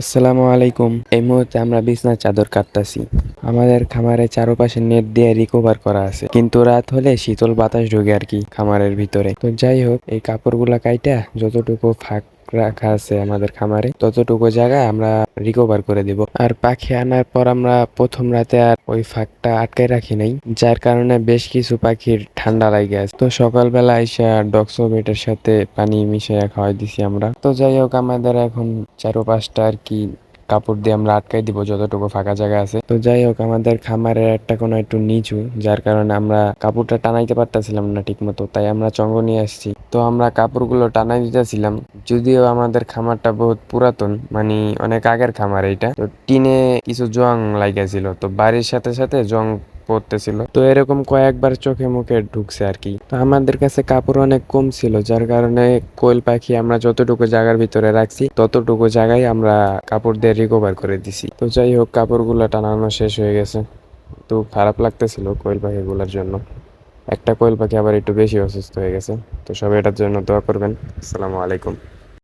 আসসালামু আলাইকুম। এই মুহূর্তে আমরা বিছনার চাদর কাটতাছি। আমাদের খামারে চারপাশে নেট দিয়ে রিকভার করা আছে। কিন্তু রাত হলে শীতল বাতাস ঢুকে আর কি খামারের ভিতরে। তো যাই হোক, এই কাপড়গুলা কাইটা যতটুকু ফাঁক রাখা আছে আমাদের খামারে। ততটুকু জায়গায় আমরা রিকভার করে দিব। আর পাখি আনার পর আমরা প্রথম রাতে আর ওই ফাঁকটা আটকে রাখি নাই, যার কারণে বেশ কিছু পাখির ঠান্ডা লাগে আছে। তো সকালবেলা আইসা ডক্সোবেটের সাথে পানি মিশিয়ে খাওয়াই দিছি আমরা। তো যাই হোক, আমাদের এখন চারো পাঁচটা আর কি কাপড় দিয়ে আমরা আটকাই দিব, যতটুকু ফাঁকা জায়গা আছে। তো যাই হোক, আমাদের খামারের একটা কোনো একটু নিচু, যার কারণে আমরা কাপড়টা টানাইতে পারতেছিলাম না ঠিক মতো তাই আমরা চঙ্গ নিয়ে আসছি। তো আমরা কাপড়গুলো টানাই দিতেছিলাম, যদিও আমাদের খামারটা বহুত পুরাতন মানে অনেক আগের খামার এইটা। তো টিনে কিছু জং লাগিয়েছিল তো বাড়ির সাথে সাথে জং পড়তেছিল। তো এরকম কয়েকবার চোখে মুখে ঢুকছে আর কি। তো আমাদের কাছে কাপড় অনেক কম ছিল, যার কারণে কোয়েল পাখি আমরা যতটুকু জায়গার ভিতরে রাখছি, ততটুকু জায়গায় আমরা কাপড় দিয়ে রিকভার করে দিছি। তো যাই হোক, কাপড়গুলো টানানো শেষ হয়ে গেছে। তো খারাপ লাগতেছিল কোয়েল পাখিগুলোর জন্য। একটা কোয়েল পাখি আবার একটু বেশি অসুস্থ হয়ে গেছে। তো সবাই এটার জন্য দোয়া করবেন। আসসালামু আলাইকুম।